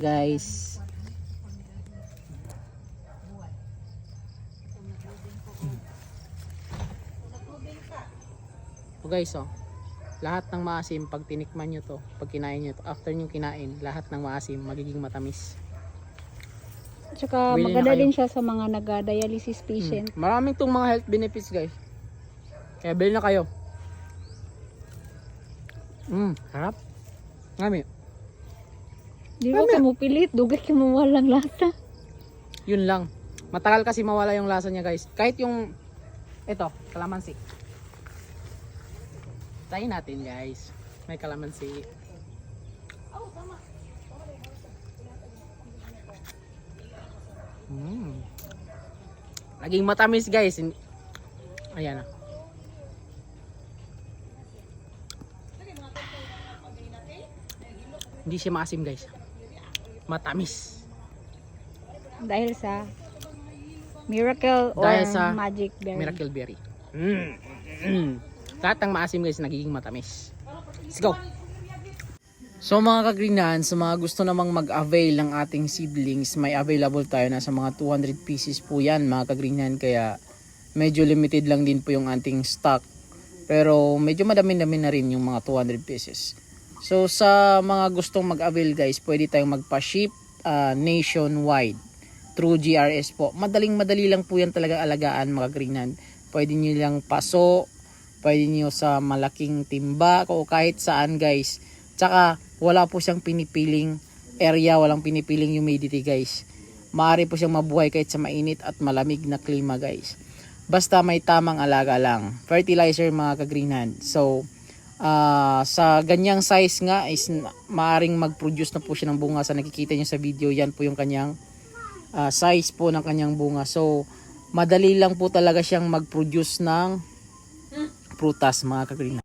Guys. So guys, oh. Lahat ng maasim pag tinikman nyo to, pag kinain nyo to, after nyo kinain, lahat ng maasim magiging matamis. Tsaka Bili na maganda din siya sa mga nag-dialysis patient. Mm. Maraming tong mga health benefits guys. Kaya bili na kayo. Mm, harap. Ngami. Di ba ka mo pilit? Dugay ka mo walang lasa. Yun lang. Matagal kasi mawala yung lasa niya guys. Kahit yung ito, kalamansi. Try natin guys. May kalamansi. Mm. Naging matamis guys. Ayan na. Hindi siya maasim guys. Matamis. Dahil sa miracle or Dahil sa magic berry. Miracle berry. Mm. Mm. Lahat ng maasim guys nagiging matamis. Let's go! So mga kagrinan, sa mga gusto namang mag-avail ng ating seedlings, may available tayo na sa mga 200 pieces po yan mga kagrinan. Kaya medyo limited lang din po yung ating stock. Pero medyo madami-dami na rin yung mga 200 pieces. So sa mga gustong mag-avail guys, pwede tayong magpa-ship ah, nationwide through GRS po. Madaling madali lang po yan talaga alagaan mga kagrinan. Pwede nyo lang paso, pwede nyo sa malaking timba o kahit saan guys. Tsaka wala po siyang pinipiling area, walang pinipiling humidity guys. Maaari po siyang mabuhay kahit sa mainit at malamig na klima guys. Basta may tamang alaga lang. Fertilizer mga ka-green So, ah, sa ganyang size nga is maaring mag-produce na po siya ng bunga. Sa nakikita niyo sa video, yan po yung kanyang ah, size po ng kanyang bunga. So, madali lang po talaga siyang mag-produce ng prutas mga ka-green